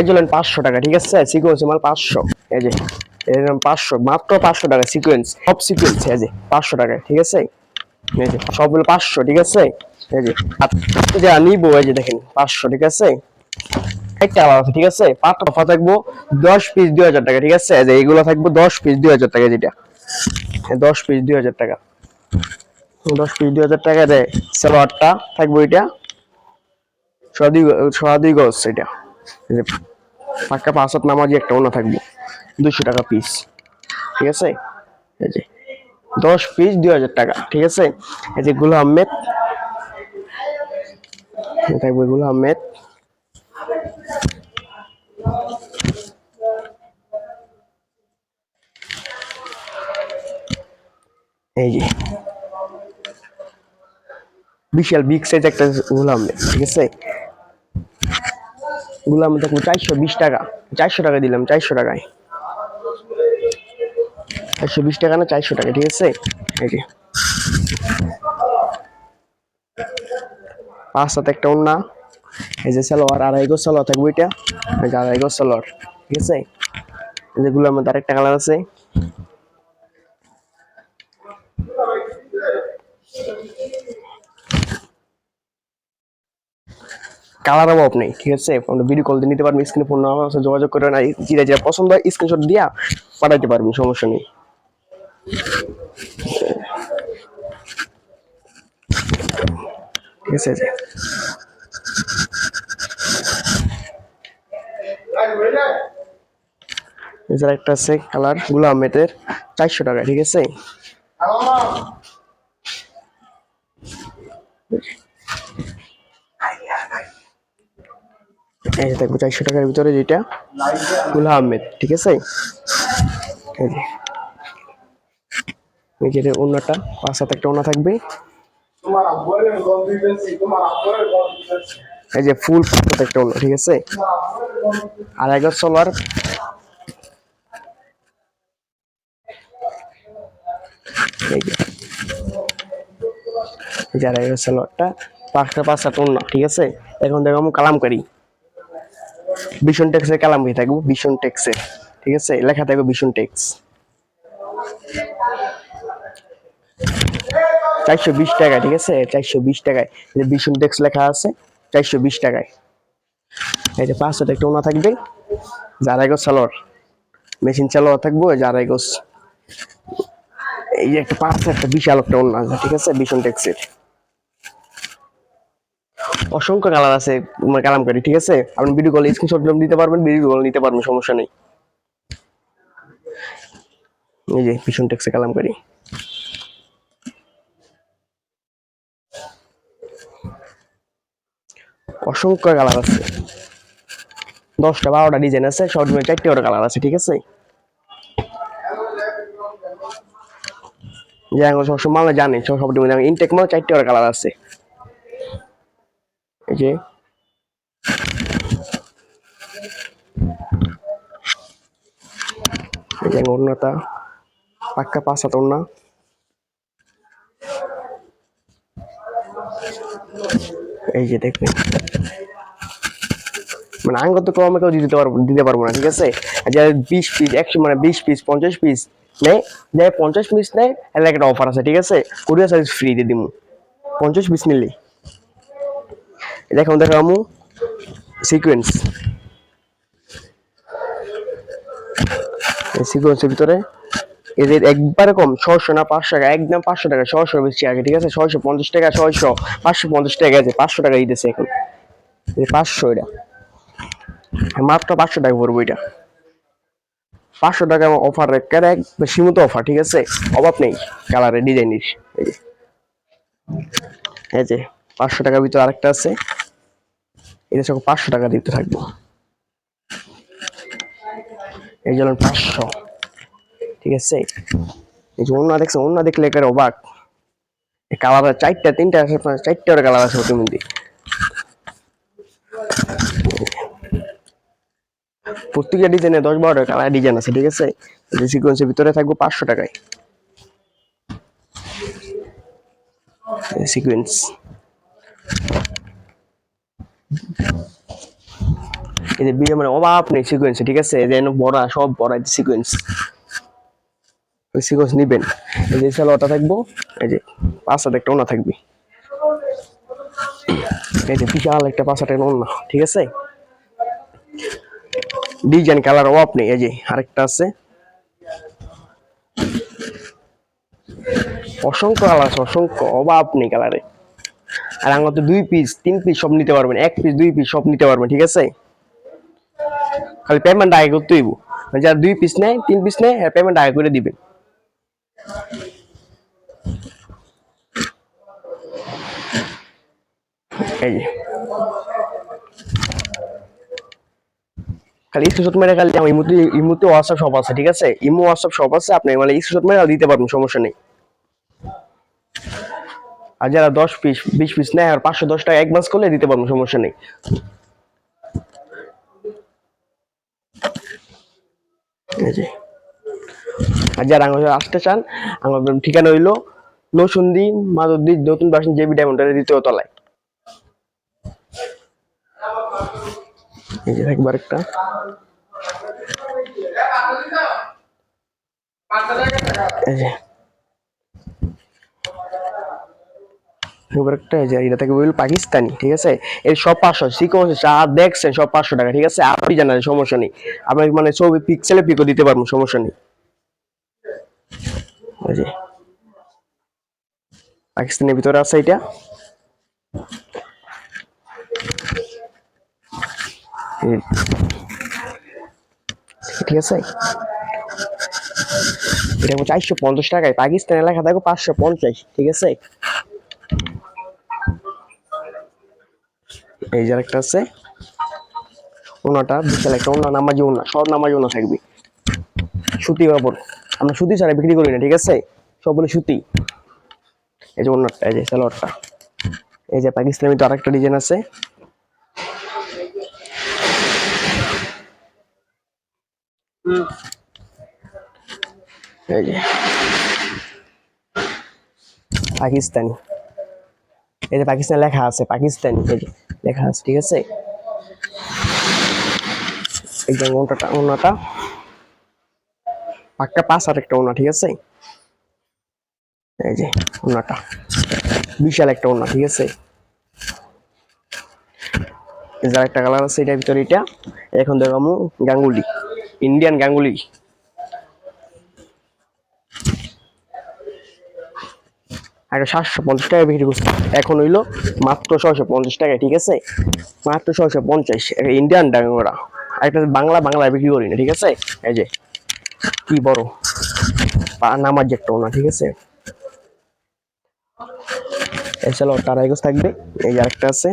এজলেন পাঁচশো টাকা, ঠিক আছে? সিকোয়েন্স মাল পাঁচশো। এই যে এরকম পাঁচশো, মাত্র পাঁচশো টাকা সিকোয়েন্স সব সিকোয়েন্স এই যে, পাঁচশো টাকা, ঠিক আছে? এই যে সবগুলো পাঁচশো, ঠিক আছে? এই যে যা নিবো, এই যে দেখেন, পাঁচশো, ঠিক আছে? একটা আলাদা ঠিক আছে? পাঁচ থাকব দশ পিস দুই হাজার টাকা, ঠিক আছে? যে, এইগুলো থাকব দশ পিস দুই হাজার টাকা যেটা। দশ পিস দুই হাজার টাকা। দশ পিস দুই হাজার টাকা দেয় সালোয়ারটা থাকব এটা। সোয়া দুই, সোয়া এটা। এই পাক্কা পাঁচ হাত নামাজি একটা ওনা থাকব। দুশো টাকা পিস ঠিক আছে? এই যে দশ পিস দুই হাজার টাকা। ঠিক আছে? এই যে গুলো আহমেদ থাকবগুলো আহমেদ এই যে বিশাল বিগ সাইজ একটা গুলো আহমেদ ঠিক আছে? গুলাম দেখব চারশো বিশ টাকা। চারশো টাকা দিলাম, চারশো টাকায়। চারশো বিশ টাকা না, চারশো টাকা, ঠিক আছে? এই পাঁচ সাথে একটা ওন্না এই যে সালোয়ার, আড়াই গো সালোয়ার থাকবে এটা এই যে আড়াই গো সালোয়ার, ঠিক আছে? এই যে গুলার মধ্যে আরেকটা কালার আছে। কালার অভাব নেই, ঠিক আছে? আমরা ভিডিও কল দিয়ে নিতে পারবেন স্ক্রিনে ফোন নাম্বার আছে যোগাযোগ করে না যেটা যেটা পছন্দ হয় স্ক্রিনশট দিয়া পাঠাইতে পারবেন সমস্যা নেই। ঠিক আছে। এছাড়া একটা আছে কালারগুলো আহমেদের চারশো টাকা, ঠিক আছে? এই যে দেখব চারশো টাকার ভিতরে যেটা গুলা আহমেদ, ঠিক আছে? এই যে। অন্যটা পাঁচ সাত একটা ওনা থাকবে। এই যে ফুল একটা ওনা ঠিক আছে? আর একবার সোলার এই যে। এই যে আর একবার সোলারটা পাঁচটা পাঁচ হাত ওনা ঠিক আছে? এখন দেখো আমি কালাম করি। ভীষণ টেক্সের কালাম হয়ে থাকব ভীষণ টেক্সের ঠিক আছে? লেখা থাকবে ভীষণ টেক্স চারশো বিশ টাকা ঠিক আছে? চারশো বিশ টাকায়। ভীষণ টেক্স লেখা আছে, চারশো বিশ টাকায়। এই যে পাঁচশো একটা ওনা থাকবে। যারাই গোস সালোয়ার। মেশিন চালোয়া থাকব যারাই গোস এই যে একটা পাঁচশো একটা বিশাল একটা ওনা ঠিক আছে? ভীষণ টেক্সের অসংখ্য কালার আছে মানে কালাম করি, ঠিক আছে? আপনি ভিডিও কল স্ক্রিনশট দিতে পারবেন ভিডিও কল নিতে পারবেন, সমস্যা নেই। এই যে, ভীষণ টেক্সে কালাম করি। অসংখ্য কালার আছে। দশটা, বারোটা ডিজাইন আছে, সব ডিজাইন চারটে করে কালার আছে, ঠিক আছে? যে এখন সবসময় মালা জানে, সব ডিজাইন ইনটেক মাল চারটে করে কালার আছে। এই যে। অন্যতা পাক্কা পাঁচ হাত অন্য এই যে দেখবেন মানে আঙ্গত কমে কেউ দিতে পারব দিতে পারব না, ঠিক আছে? যারা বিশ পিস একশো মানে বিশ পিস পঞ্চাশ পিস নেয়, যারা পঞ্চাশ পিস নেয় একটা অফার আছে, ঠিক আছে? কুরিয়ার সার্ভিস ফ্রি দিয়ে দিমু। পঞ্চাশ পিস নিলি দেখুন দেখো আমু সিকোয়েন্স সিকোয়েন্সের ভিতরে এদের একবারে কম, ছয়শো না পাঁচশো টাকা, একদম পাঁচশো টাকা, ছয়শো বেশি আগে, ঠিক আছে? ছয়শো পঞ্চাশ টাকা, ছয়শো, পাঁচশো পঞ্চাশ টাকা আছে, পাঁচশো টাকা দিতেছে এখন। পাঁচশো এটা। মাত্র পাঁচশো টাকা পড়ব এটা। পাঁচশো টাকা অফার একেবারে এক সীমিত অফার ঠিক আছে? অভাব নেই কালারের ডিজাইনের এই যে, পাঁচশো টাকার ভিতরে আরেকটা আছে। এটা সব পাঁচশো টাকা দিতে থাকব। এই জন্য পাঁচশো। ঠিক আছে? এই যে অন্য দেখছে অন্য দেখলে একেবারে অবাক। কালার চারটা, তিনটা আছে চারটা কালার আছে ওটির মধ্যে প্রত্যেকটা ডিজাইনে দশ বারোটা কালার ডিজাইন আছে, ঠিক আছে? সিকোয়েন্সের ভিতরে থাকব পাঁচশো টাকায়। সিকোয়েন্স এই যে বিয়ে মানে অভাব নেই সিকোয়েন্স ঠিক আছে? এই যে এনে বড়া, সব বড়া সিকোয়েন্স ওই সিকোয়েন্স নিবেন। এই যে সালোয়ারটা থাকব, এই যে পাঁচটাতে একটা ওনা থাকবে। এই যে বিশাল একটা পাঁচটা ওনা, ঠিক আছে? ডিজাইন কালার অভাব নেই, এই যে আরেকটা আছে। অসংখ্য কালার আছে অসংখ্য, অভাব নেই কালারে আর তো দুই পিস তিন পিস সব নিতে পারবেন, এক পিস দুই পিস সব নিতে পারবেন, ঠিক আছে? খালি পেমেন্ট আগে করতে হইব। যারা দুই পিস নেয়, তিন পিস নেয় পেমেন্ট আগে করে দিবেন এই খালি স্ক্রিনশট মেরে খালি ইমোতে ইমোতে হোয়াটসঅ্যাপ সব আছে, ঠিক আছে? ইমো হোয়াটসঅ্যাপ সব আছে, আপনি মানে স্ক্রিনশট মেরে দিতে পারবেন, সমস্যা নেই। আর যারা দশ পিস, বিশ পিস নেয় আর পাঁচশো দশ টাকা অ্যাডভান্স করলে দিতে পারব, সমস্যা নেই। আর যারা আমাদের আসতে চান আমাদের ঠিকানা হইল নসুন্দি, মাধবদী, নতুন বাসন জেবি ডায়মন্ডের দ্বিতীয় তলায়। এই যে একবার একটা। এটা থেকে বলল পাকিস্তানি, ঠিক আছে? এর সব পাঁচশো সিকোয়েন্স যা দেখছেন সব পাঁচশো টাকা, ঠিক আছে? আপনি জানেন, সমস্যা নেই। আপনার মানে ছবি পিক্সেলে পিকও দিতে পারব, সমস্যা নেই। পাকিস্তানের ভিতরে আছে এটা। ঠিক আছে? এটা চারশো পঞ্চাশ টাকায় পাকিস্তানের লেখা থাকো পাঁচশো পঞ্চাশ, ঠিক আছে? এই যে একটা আছে। ওনাটা, বিশাল একটা ওনা, নামাজি ওনা, সব নামাজি ওনা থাকবে। সুতি কাপড়, আমরা সুতি ছাড়া বিক্রি করি না, ঠিক আছে? সব বলে সুতি। এই যে ওনারটা, এই যে সালোয়ারটা। এই যে পাকিস্তানি তো আরেকটা ডিজাইন আছে। পাকিস্তানি। এই যে পাকিস্তান লেখা আছে, পাকিস্তানি, এই যে। লেখা আছে, ঠিক আছে? যে ওনাটা ওনাটা পাক্কা পাঁচ আর একটা ওনা ঠিক আছে? এই যে ওনাটা বিশাল একটা ওনা ঠিক আছে? যার একটা কালার আছে, এটার ভিতরে এটা। এখন দেখাবো গাঙ্গুলি ইন্ডিয়ান গাঙ্গুলি। আগে সাতশো পঞ্চাশ টাকা বিক্রি করছে। এখন হইল মাত্র ছয়শো পঞ্চাশ টাকা ঠিক আছে? মাত্র ছয়শো পঞ্চাশ ইন্ডিয়ান ডাঙ্গরা। একটা বাংলা বাংলা বিক্রি করি না, ঠিক আছে? এই যে, কি বড়? নামার যে একটা ওনা, ঠিক আছে? এছাড়াও চলো টারাইগোস থাকবে। এই আরেকটা আছে।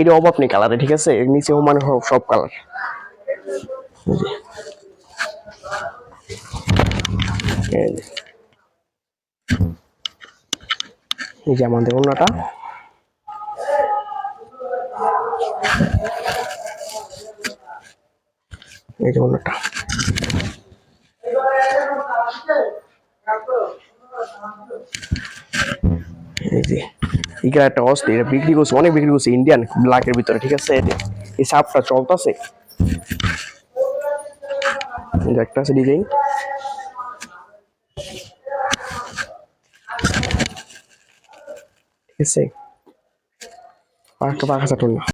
এটা অভাব নেই কালারে ঠিক আছে? এর নিচে মানে সব কালার এই যে। এই যে আমাদের ওনাটা এই যে ওনাটা এই একটা বিক্রি করছে, অনেক বিক্রি করছে ইন্ডিয়ান ব্ল্যাকের ভিতরে, ঠিক আছে? এই সাপটা চলতেছে। একটা আছে ডিজাইন আছে পাঁচটা পাঁচ হাজার